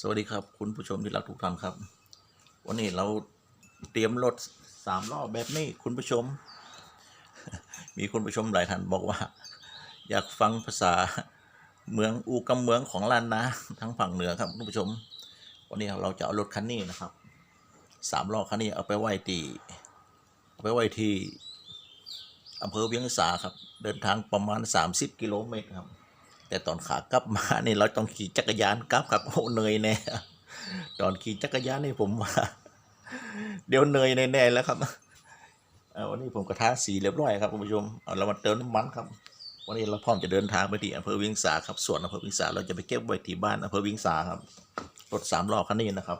สวัสดีครับ คุณผู้ชมที่รักทุกท่านครับ วันนี้เราเตรียมรถสามล้อแบบนี้คุณผู้ชม มีคุณผู้ชมหลายท่านบอกว่า อยากฟังภาษาเมืองอูกำเมืองของลานนาทั้งฝั่งเหนือครับคุณผู้ชม วันนี้เราจะเอารถคันนี้นะครับสามล้อคันนี้เอาไปไว้ที่เอาไปไว้ที่อำเภอเวียงสาครับ เดินทางประมาณ 30 กิโลเมตรครับ แต่ตอนขากลับมาเนี่ยเราต้องขี่จักรยานกลับครับโอ้เหนื่อยแน่ตอนขี่จักรยานนี่ผมว่าเดี๋ยวเหนื่อยแน่ๆแล้วครับวันนี้ผมกระทาสีเรียบร้อยครับคุณผู้ชมเรามาเติมน้ำมันครับวันนี้เราพร้อมจะเดินทางไปที่อำเภอวิงสาครับส่วนอำเภอวิงสาเราจะไปเก็บไว้ที่บ้านอำเภอวิงสาครับรถสามล้อคันนี้นะครับ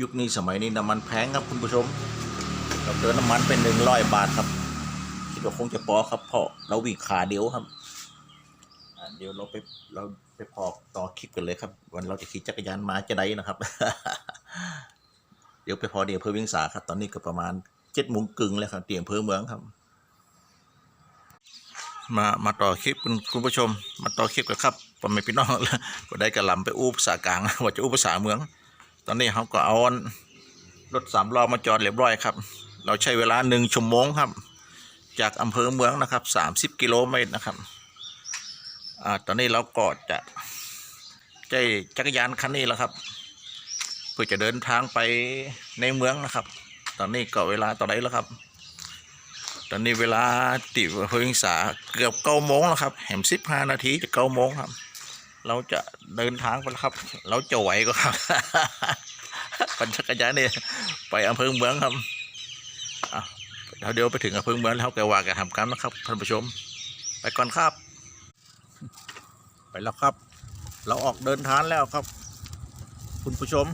ยุคนี้สมัยนี้น้ำมันแพงครับคุณผู้ชมเราเติมน้ำมันเป็นหนึ่งร้อยบาทครับ คิดว่าคงจะพอครับเพราะเราวิ่งขาเดียวครับเดี๋ยวเราไปเราไปพอต่อคลิปกันเลยครับ วันเราจะขี่จักรยานมาจะได้นะครับ เดี๋ยวไปพอเดี๋ยวอำเภอวิ่งสาครับ ตอนนี้ก็ประมาณเจ็ดโมงกึ่งแล้วครับเตรียมอำเภอเมืองครับ มามาต่อคลิปคุณคุณผู้ชม มาต่อคลิปกันครับผมไม่พี่น้องก็ได้กระหลำไปอู้ภาษากลางว่าจะอู้ภาษาเมือง ตอนนี้เขาก็เอารถสามล้อมาจอดเรียบร้อยครับ เราใช้เวลาหนึ่งชั่วโมงครับ จากอำเภอเมืองนะครับสามสิบกิโลเมตรนะครับอ่าตอนนี้เราก็จะใช้จักรยานคันนี้แล้วครับ เพื่อจะเดินทางไปในเมืองนะครับ ตอนนี้ก็เวลาต่อไหนแล้วครับ ตอนนี้เวลาติวเพิงษาเกือบเก้าโมงแล้วครับแหมสิบห้านาทีจะเก้าโมงครับ เราจะเดินทางไปแล้วครับ เราจะไหวก็ครับ ปั่นจักรยานเนี่ยไปอำเภอเมืองครับเราเดี๋ยวไปถึงอำเภอเมืองแล้วแกว่าแกทำกันนะครับท่านผู้ชม ไปก่อนครับ ไปแล้วครับ เราออกเดินทางแล้วครับ คุณผู้ชม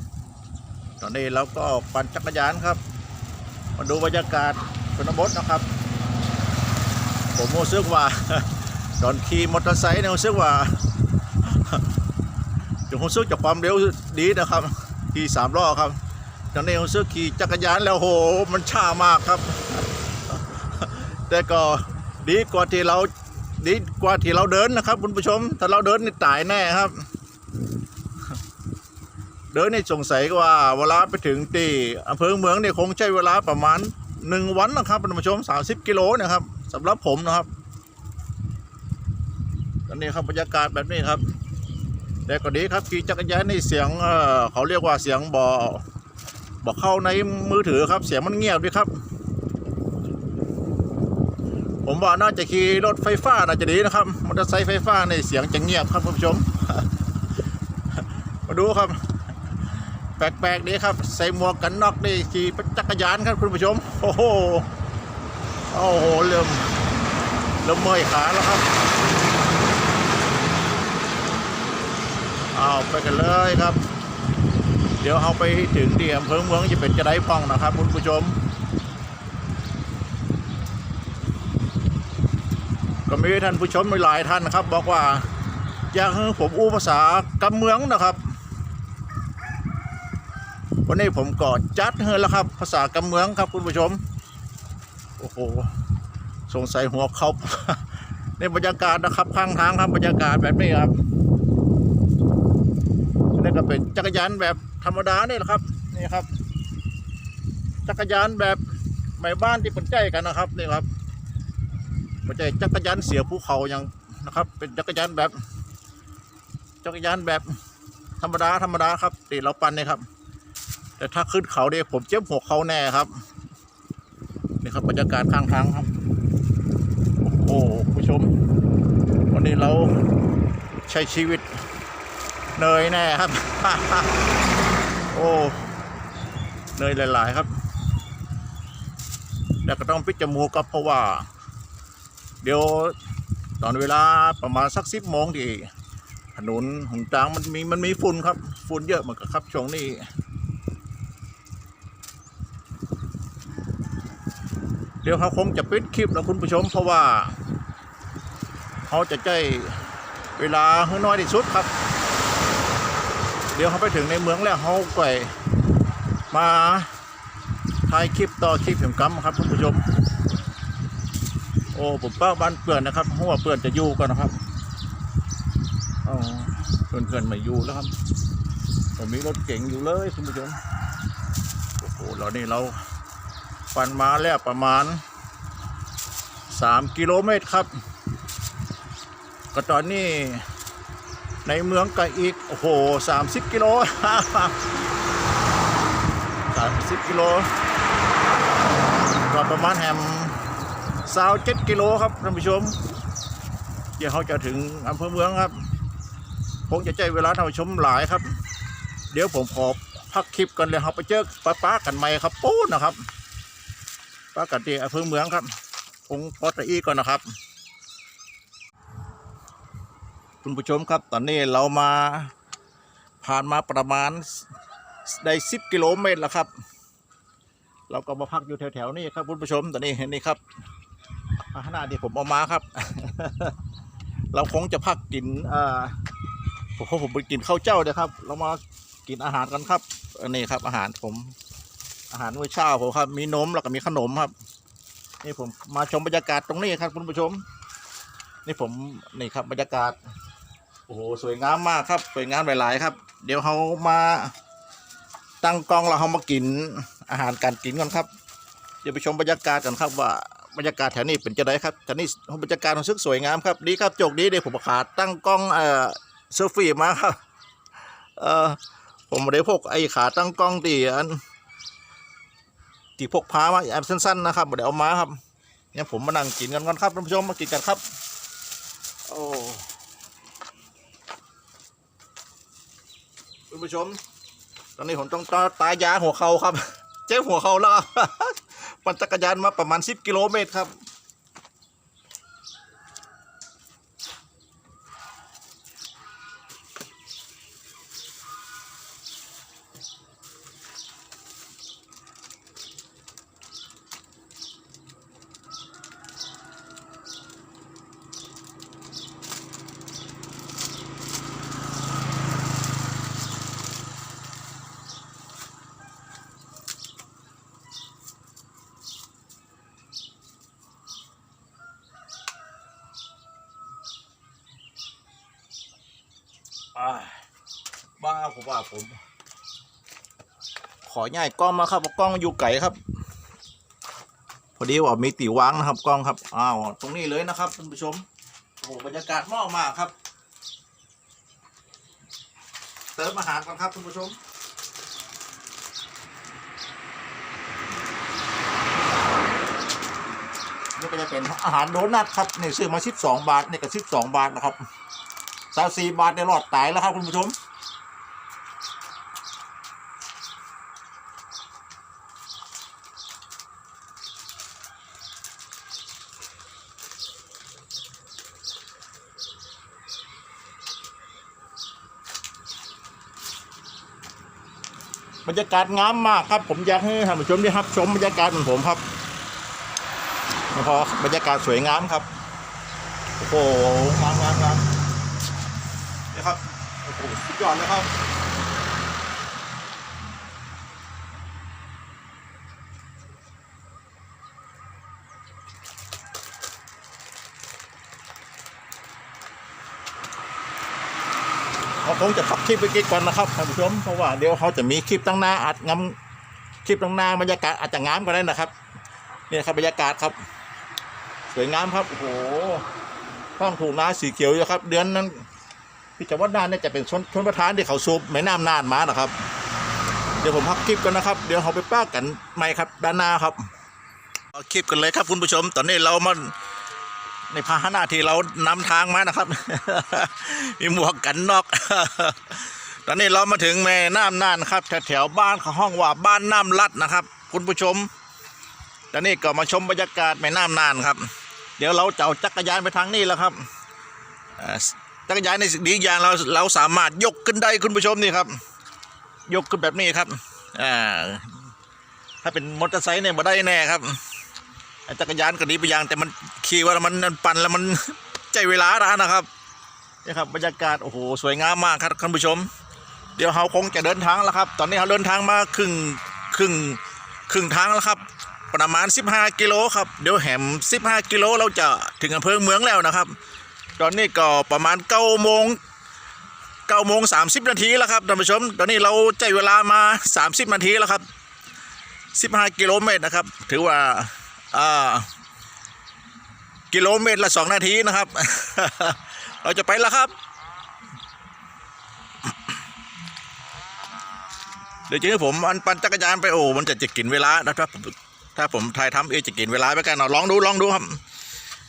ตอนนี้เราก็ปั่นจักรยานครับ มาดูบรรยากาศชนบทนะครับ ผมรู้สึกว่าตอนขี่มอเตอร์ไซค์เนี่ยรู้สึกว่า จะรู้สึกจากความเร็วดีนะครับขี่สามล้อครับตอนนี้รู้สึกขี่จักรยานแล้วโหมันช้ามากครับ แต่ก็ดีกว่าที่เราดีกว่าที่เราเดินนะครับ คุณผู้ชม ถ้าเราเดินนี่ตายแน่ครับ เดินนี่สงสัยว่าเวลาไปถึงที่อำเภอเมืองเนี่ยคงใช้เวลาประมาณหนึ่งวันนะครับคุณผู้ชม 30 กิโลนะครับสำหรับผมนะครับตอนนี้ครับบรรยากาศแบบนี้ครับ แต่ก็ดีครับขี่จักรยานในเสียงเออเขาเรียกว่าเสียงบอบอกเข้าในมือถือครับ เสียงมันเงียบดีครับ ผมว่าน่าจะขี่รถไฟฟ้าน่าจะดีนะครับมอเตอร์ไซค์ไฟฟ้าในเสียงจะเงียบครับคุณผู้ชม มาดูครับ แปลกๆดีครับ ใส่หมวกกันน็อกนี่ขี่จักรยานครับคุณผู้ชม โอ้โหโอ้โหเริ่มเริ่มเมื่อยขาแล้วครับ เอาไปกันเลยครับ เดี๋ยวเอาไปถึงที่อำเภอเมืองจะเป็นจะได้ฟังนะครับคุณผู้ชม ก็มีท่านผู้ชมหลายท่านนะครับ บอกว่าอยากให้ผมอู้ภาษากำเมืองนะครับ วันนี้ผมก็จัดให้แล้วครับ ภาษากำเมืองครับคุณผู้ชม โอ้โหสงสัยหัวเขาในบรรยากาศนะครับข้างทางครับบรรยากาศแบบนี้ครับ ก็เป็นจักรยานแบบธรรมดานี่แหละครับนี่ครับ จักรยานแบบใหมายบ้านที่เป็นใจกันนะครับนี่ครับไม่ใช่จักรยานเสียภูเขาอย่างนะครับ เป็นจักรยานแบบ จักรยานแบบธรรมดาธรรมดาครับที่เราปั่นนี่ครับ แต่ถ้าขึ้นเขาเนี่ยผมเจ็บหัวเขาแน่ครับนี่ครับบรรยากาศข้างทางครับ โอ้ผู้ชม วันนี้เราใช้ชีวิต เนยแน่ครับ โอ้เนยหลาย ๆ ครับแต่ก็ต้องปิดจมูกครับเพราะว่า เดี๋ยวตอนเวลาประมาณสักสิบโมงที่ถนนหนทางมันมีมันมีฝุ่นครับ ฝุ่นเยอะเหมือนกันครับช่วงนี้เดี๋ยวเขาคงจะปิดคลิปนะคุณผู้ชม เพราะว่า เขาจะใจเวลาให้น้อยที่สุดครับ เดี๋ยวเขาไปถึงในเมืองแล้วเขาก็มาถ่ายคลิปต่อคลิปถึงกัมครับคุณผู้ชม โอ้ผมป้าบ้านเปื่อนนะครับเพราะว่าเปื่อนจะอยู่ก่อนนะครับอ๋อเพื่อนเพื่อนไม่อยู่แล้วครับผมมีรถเก๋งอยู่เลยคุณผู้ชมโอ้โหเรานี่เราปั่นมาแล้วประมาณ 3 กิโลเมตรครับ ก็ตอนนี้ ในเมืองก็อีก โอ้โห 30 กิโล 30 กิโลก็ประมาณแฮมสาวเจ็ดกิโลครับท่านผู้ชมเดี๋ยวเขาจะถึงอำเภอเมืองครับคงจะใจเวลาท่านผู้ชมหลายครับ เดี๋ยวผมขอพักคลิปกันเลยครับไปเจอป้าป้ากันใหม่ครับปูนนะครับปกติอำเภอเมืองครับคงปอตอีก่อนนะครับ คุณผู้ชมครับ ตอนนี้เรามาผ่านมาประมาณได้สิบกิโลเมตรแล้วครับ เราก็มาพักอยู่แถวๆนี้ครับคุณผู้ชมตอนนี้เห็นนี่ครับอาหารที่ผมเอามาครับ เราคงจะพักกินอ่าผมผมไปกินข้าวเจ้าเนี่ยครับ เรามากินอาหารกันครับอันนี้ครับ อาหารผมอาหารมื้อเช้าผมครับ มีนมแล้วก็มีขนมครับ นี่ผมมาชมบรรยากาศตรงนี้ครับคุณผู้ชม นี่ผมนี่ครับบรรยากาศ อ้โหสวยงามมากครับ สวยงามหลายๆ ครับ เดี๋ยวเขามาตั้งกล้องแล้วเขามากินอาหารการกินกันครับ เดี๋ยวไปชมบรรยากาศกันครับว่าบรรยากาศแถวนี้เป็นจะไดครับแถวนี้บรรยากาศมันซึกสวยงามครับดีครับโจกดีเดี๋ยวผมขาตั้งกล้องเอ่อเซลฟี่มาครับเอ่อผมได้พกไอ้ขาตั้งกล้องตีอันที่พกพามาแอบสั้นๆนะครับเดี๋ยวเอามาครับเนี่ยผมมานั่งกินกันก่อนครับท่านผู้ชมมากินกันครับ โอ้ คุณผู้ชม ตอนนี้ผมต้องตายาหัวเข่าครับ เจ็บหัวเข่าแล้วปั่นจักรยานมาประมาณสิบกิโลเมตรครับ อ่าบ้าผม ว่าผม ของ่ายกล้องมาครับกล้องอยู่ไกลครับ พอดีว่ามีตีวางนะครับกล้องครับอ้าวตรงนี้เลยนะครับท่านผู้ชมโอ้โหบรรยากาศมากมากครับ เติมอาหารกันครับท่านผู้ชมนี่ก็จะเป็นอาหารโดนัทครับนี่ซื้อมา12บสองบาทนี่ก็12บาทนะครับสาสี่บาทในหลอดตายแล้วครับคุณผู้ชม บรรยากาศงามมากครับ ผมอยากให้ท่านผู้ชมได้รับชมบรรยากาศเหมือนผมครับพอบรรยากาศสวยงามครับโอ้โหงามงามงามนะครับโอ้โหสุดยอดนะครับ คงจะพักคลิปไปกินก่อนนะครับท่านผู้ชมเพราะว่าเดี๋ยวเขาจะมีคลิปตั้งหน้าอัดงามคลิปตั้งหน้าบรรยากาศอาจจะงามก็ได้นะครับนี่ครับบรรยากาศครับ สวยงามครับโอ้โหท้องถูกน้าสีเขียวอยู่ครับ เดือนนั้นพิจารณาเนี่ยจะเป็นชนชนประธานที่เขาสูบแม่น้ำน่านมานะครับ เดี๋ยวผมพักคลิปกันนะครับ เดี๋ยวเขาไปป้ากันใหม่ครับด้านหน้าครับเอาคลิปกันเลยครับคุณผู้ชม ตอนนี้เรามา ในพาหนะที่เรานำทางมานะครับ มีหมวกกันน็อก ตอนนี้เรามาถึงแม่น้ำน่านครับแถวๆบ้านเขาห้องว่าบ้านน้ำลัดนะครับ คุณผู้ชมตอนนี้ก็มาชมบรรยากาศแม่น้ำน่านครับ เดี๋ยวเราจะเอาจักรยานไปทางนี้แล้วครับจักรยานในสิ่งดีอย่างเราเราสามารถยกขึ้นได้คุณผู้ชมนี่ครับ ยกขึ้นแบบนี้ครับอ่าถ้าเป็นมอเตอร์ไซค์เนี่ยมาได้แน่ครับ จักรยานก็ดีไปอย่างแต่มันขี่ว่ามันปั่นแล้วมันใจเวลานะนะครับนี่ครับบรรยากาศโอ้โหสวยงามมากครับท่านผู้ชม เดี๋ยวเราคงจะเดินทางแล้วครับ ตอนนี้เราเดินทางมาครึ่งครึ่งครึ่งทางแล้วครับ ประมาณ 15 กิโลครับเดี๋ยวแหม 15 กิโลเราจะถึงอำเภอเมืองแล้วนะครับ ตอนนี้ก็ประมาณ9โมง9โมง30 นาทีแล้วครับท่านผู้ชม ตอนนี้เราใจเวลามา 30 นาทีแล้วครับ 15 กิโลเมตรนะครับ ถือว่า กิโลเมตรละ2นาทีนะครับ เราจะไปแล้วครับ เดี๋ยวจริงๆผมอันปั่นจักรยานไปโอ้ มันจะจะกินเวลานะครับผมถ้าผมถ่ายทำเอจะกินเวลาไปกันเอาลองดูลองดูครับ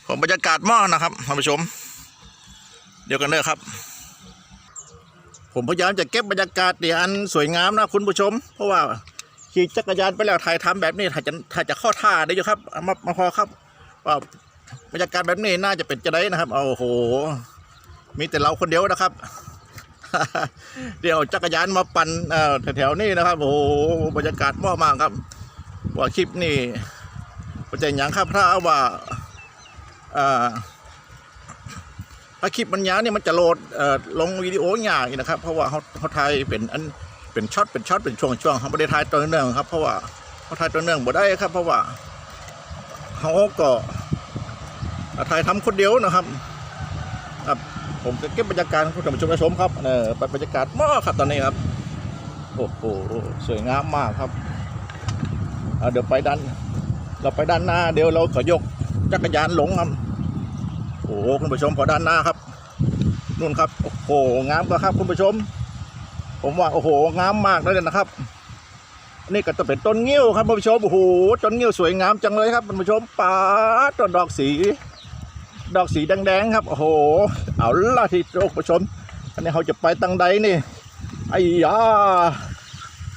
ผมบรรยากาศม้อนะครับท่านผู้ชม เดี๋ยวกันเด้อครับผมพยายามจะเก็บบรรยากาศเดียอันสวยงามนะคุณผู้ชม เพราะว่า ขี่จักรยานไปแล้วถ่ายทำแบบนี้ถ้าจะถ้าจะข้อท่าได้อยู่ครับมามาพอครับว่าบรรยากาศแบบนี้น่าจะเป็นจะได้นะครับโอ้โห มีแต่เราคนเดียวนะครับ เดี๋ยวจักรยานมาปั่นแถวๆนี้นะครับ โอ้โหบรรยากาศเหมาะมากครับ ว่าคลิปนี่ประเด็นอย่างครับถ้าว่าอ่อถ้าคลิปมันยาวเนี่ยมันจะโหลดลงวิดีโออย่ากอีกนะครับ เพราะว่าเขาเขาถ่ายเป็นอัน เป็นช็อตเป็นช็อตเป็นช่วงช่วงเขาไม่ได้ถ่ายตัวเนื่องครับ เพราะว่าเขาถ่ายตัวเนื่องบ่ได้ครับ เพราะว่าเขาก็ถ่ายทำคนเดียวนะครับครับผมจะเก็บบรรยากาศให้คุณผู้ชมได้ชมครับเออเป็นบรรยากาศม้อครับตอนนี้ครับโอ้โหสวยงามมากครับเเดี๋ยวไปด้านเราไปด้านหน้าเดี๋ยวเราขอยกจักรยานหลงครับโอ้คุณผู้ชมขอด้านหน้าครับนู่นครับโอ้โหงามก็ครับคุณผู้ชม ผมว่าโอ้โหงามมากแล้วกันนะครับ นี่ก็จะเป็นต้นเงี้ยวครับท่านผู้ชมโอ้โหต้นเงี้ยวสวยงามจังเลยครับท่านผู้ชมป่าต้นดอกสี ดอกสีแดงๆครับโอ้โหเอาล่ะที่ท่านผู้ชมอันนี้เขาจะไปตั้งใดนี่ไอ้ยา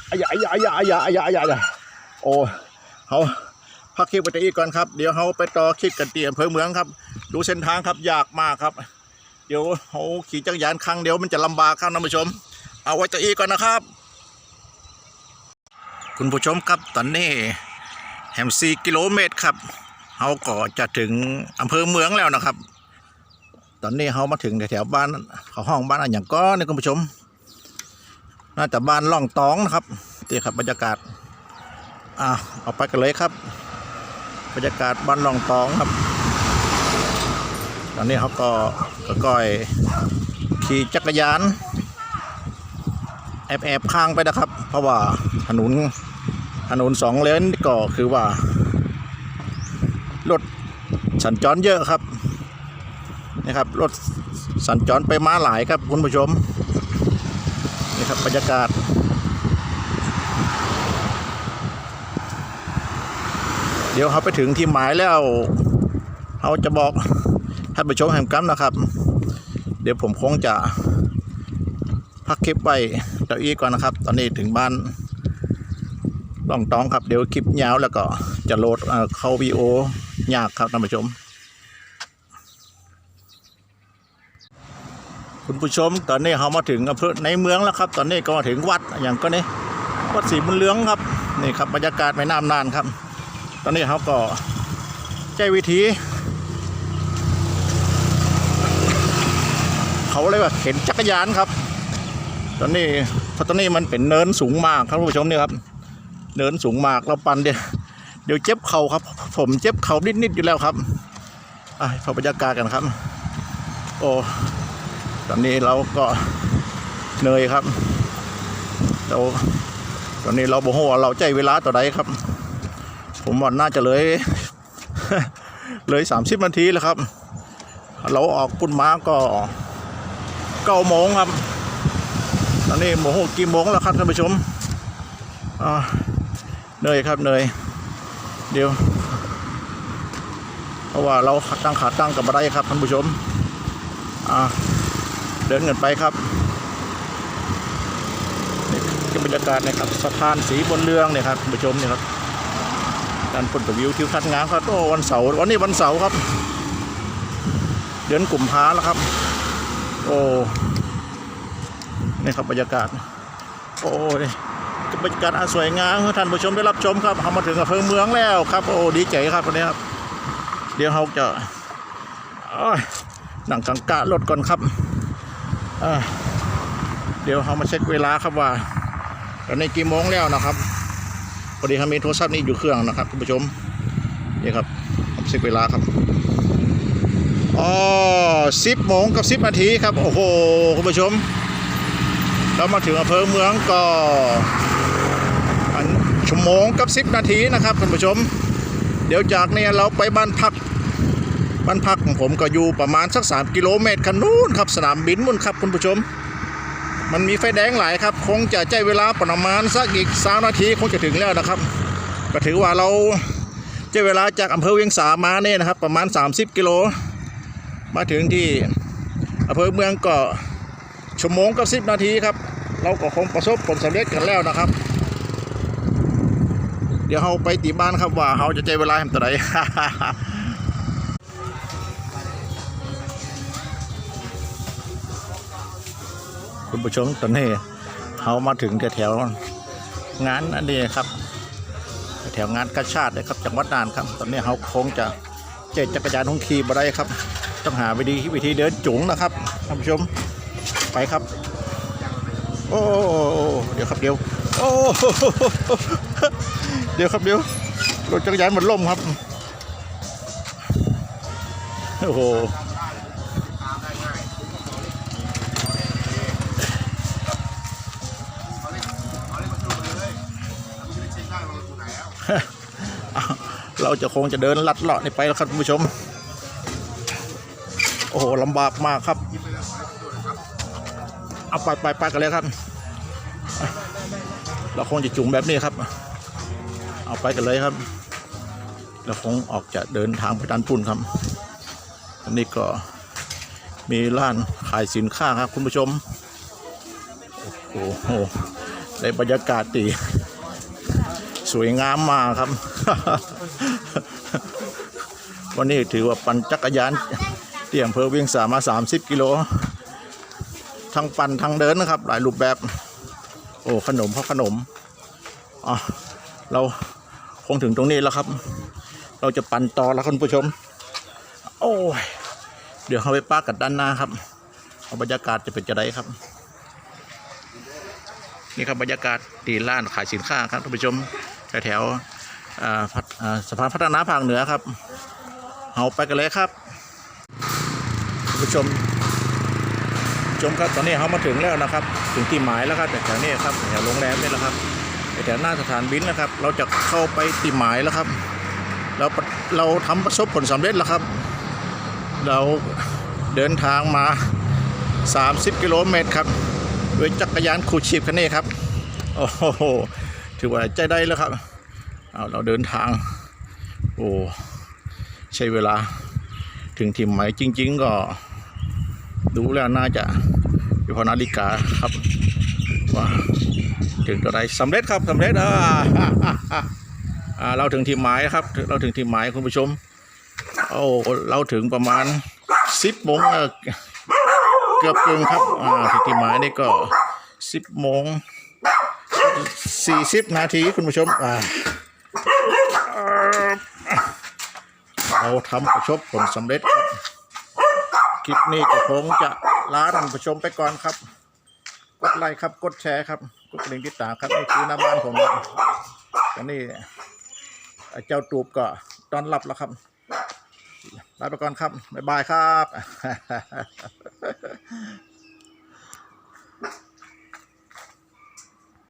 ไอ้ยาไอ้ยาไอ้ยาไอ้ยาไอ้ยาไอ้ยาโอ้เขาพักคลิปไปอีกก่อนครับเดี๋ยวเขาไปต่อคลิปกันที่อำเภอเมืองครับ ดูเส้นทางครับยากมากครับ เดี๋ยวเขาขี่จักรยานครั้งเดียวมันจะลำบากครับท่านผู้ชม เอาไว้จะอีก่อนนะครับ คุณผู้ชมครับตอนนี้แฮมซีกิโลเมตรครับเขาก็จะถึงอำเภอเมืองแล้วนะครับ ตอนนี้เขามาถึงแถวบ้านเขาห้องบ้านอย่างก็เนี่ยคุณผู้ชม น่าจะบ้านล่องตองนะครับนี่ครับบรรยากาศอะเอาไปกันเลยครับ บรรยากาศบ้านล่องตองครับ ตอนนี้เขาก็ก็ก้อยขี่จักรยาน แอบแอบข้างไปนะครับ เพราะว่าถนนถนนสองเลนก็คือว่ารถสัญจรเยอะครับนี่ครับรถสัญจรไปมาหลายครับคุณผู้ชมนี่ครับบรรยากาศเดี๋ยวเขาไปถึงที่หมายแล้วเขาจะบอกท่านผู้ชมแห่งกัมนะครับ เดี๋ยวผมคงจะพักคลิปไว้ เจ้าอี้ก่อนนะครับ ตอนนี้ถึงบ้านล่องตองครับ เดี๋ยวคลิปยาวแล้วก็จะโหลดเอ่อเข้าวีโอยากครับท่านผู้ชม คุณผู้ชม ตอนนี้เรามาถึงอำเภอในเมืองแล้วครับ ตอนนี้ก็มาถึงวัดอย่างก็นี่วัดศรีบุญเรืองครับนี่ครับบรรยากาศไม่น้ำนานครับ ตอนนี้เขาก็ใช้วิธี เขาเรียกว่าเข็นจักรยานครับ ตอนนี้พระตอนนี้มันเป็นเนินสูงมากครับคุณผู้ชมนี่ครับ เนินสูงมากเราปันเดี๋ยวเดี๋ยวเจ็บเข่าครับ ผมเจ็บเข่านิดๆอยู่แล้วครับอะพอบรรยากาศกันครับ โอ้ตอนนี้เราก็เหนื่อยครับเราตอนนี้เราบอกว่าเราใจเวลาต่อใดครับ ผมว่าน่าจะเลยเลยสามสิบนาทีแล้วครับ เราออกปุ่นม้าก็เก้าโมงครับ ตอนนี้โมโหกี่โมงแล้วครับท่านผู้ชมเหนื่อยครับเหนื่อยเดี๋ยว เพราะว่าเราตั้งขาตั้งกับอะไรครับท่านผู้ชมเดินเงินไปครับนี่คือบรรยากาศนะครับสะพานสีบนเรืองเนี่ยครับท่านผู้ชมเนี่ยครับการพลวิวทิวทัศน์งามครับโอ้วันเสาร์วันนี้วันเสาร์ครับ เดือนกลุ่มพาแล้วครับ โอ้ นี่ครับบรรยากาศ โอ้ยบรรยากาศอันสวยงามให้ท่านผู้ชมได้รับชมครับเอามาถึงอำเภอเมืองแล้วครับ โอ้ดีใจครับวันนี้ครับ เดี๋ยวเราจะหนังกังกะรถก่อนครับเดี๋ยวเรามาเช็คเวลาครับว่าตอนนี้กี่โมงแล้วนะครับพอดีครับมีโทรศัพท์นี่อยู่เครื่องนะครับคุณผู้ชมนี่ครับผมเช็คเวลาครับอ๋อสิบโมงกับสิบนาทีครับ โอ้โหคุณผู้ชม เรามาถึงอำเภอเมืองก็ชั่วโมงกับสิบนาทีนะครับท่านผู้ชม เดี๋ยวจากเนี่ยเราไปบ้านพักบ้านพักของผมก็อยู่ประมาณสัก3กิโลเมตรคันนู้นครับสนามบินมุ่นครับคุณผู้ชม มันมีไฟแดงหลายครับ คงจะใจเวลาประมาณสักอีกสามนาทีคงจะถึงแล้วนะครับ ก็ถือว่าเราใช้เวลาจากอำเภอเวียงสามาเนี่ยนะครับ ประมาณ 30 กิโล มาถึงที่อำเภอเมืองก็ ชั่วโมงกับ10นาทีครับ เราก็คงประสบผลสำเร็จกันแล้วนะครับ เดี๋ยวเราไปตีบ้านครับว่าเราจะใจเวลาทำตัวไหนคุณผู้ชมตอนนี้เรามาถึงแถวงานอันนี้ครับ แถวงานกระชาติเลยครับจังหวัดน่านครับ ตอนนี้เราคงจะเจ็ดจักรยานของขี่มาได้ครับ ต้องหาวิธีวิธีเดินจุ๋งนะครับท่านผู้ชม ไปครับ โอ้เดี๋ยวครับเดี๋ยวโอ้เดี๋ยวครับเดี๋ยวรถจักรยานหมดล่มครับโอ้โหเราจะคงจะเดินลัดเลาะนี่ไปแล้วครับคุณผู้ชม โอ้โหลำบากมากครับ เอาไปไปไปกันเลยครับ เราคงจะจุงแบบนี้ครับ เอาไปกันเลยครับ เราคงออกจะเดินทางไปด้านปุ่นครับ อันนี้ก็มีร้านขายสินค้าครับคุณผู้ชม โอ้โหได้บรรยากาศดีสวยงามมากครับ วันนี้ถือว่าปั่นจักรยานเที่อำเภอวียงสามา 30 กิโล ทั้งปั่นทั้งเดินนะครับ หลายรูปแบบ โอ้ขนมเพราะขนมอะเราคงถึงตรงนี้แล้วครับ เราจะปั่นต่อแล้วคุณผู้ชม โอ้ยเดี๋ยวเขาไปป้ากันด้านหน้าครับเอาบรรยากาศจะเป็นจะไดครับ นี่ครับบรรยากาศตีร้านขายสินค้าครับท่านผู้ชมแถวแถวสะพานพัฒนาภาคเหนือครับเอาไปกันเลยครับท่านผู้ชม ชมครับตอนนี้เขามาถึงแล้วนะครับ ถึงที่หมายแล้วครับแถวนี้ครับแถวโรงแรมนี่แหละครับแถวหน้าสถานบินนะครับ เราจะเข้าไปที่หมายแล้วครับ เราเราทำประสบผลสำเร็จแล้วครับ เราเดินทางมา 30 กิโลเมตรครับด้วยจักรยานคู่ชีพคันนี้ครับโอ้โหถือว่าใจได้แล้วครับเอาเราเดินทาง โอ้ใช้เวลาถึงที่หมายจริง ๆ ก็ ดูแล้วน่าจะอยู่พอนาฬิกาครับว่าถึงตัวใดสำเร็จครับสำเร็จอ่าอ่าเราถึงที่หมายครับ เราถึงที่หมายคุณผู้ชมโอ้เราถึงประมาณสิบโมงเกือบเกินครับอ่าที่ที่หมายนี่ก็สิบโมงสี่สิบนาทีคุณผู้ชมอ่าเราทำประชบผลสำเร็จครับ คลิปนี้ก็คงจะลาท่านผู้ชมไปก่อนครับ กดไลค์ครับ กดแชร์ครับ กดกระดิ่งติดตามครับนี่คือหน้าบ้านผมครับตอนนี้เจ้าตูบก็ตอนหลับแล้วครับลาไปก่อนครับบ๊ายบายครับ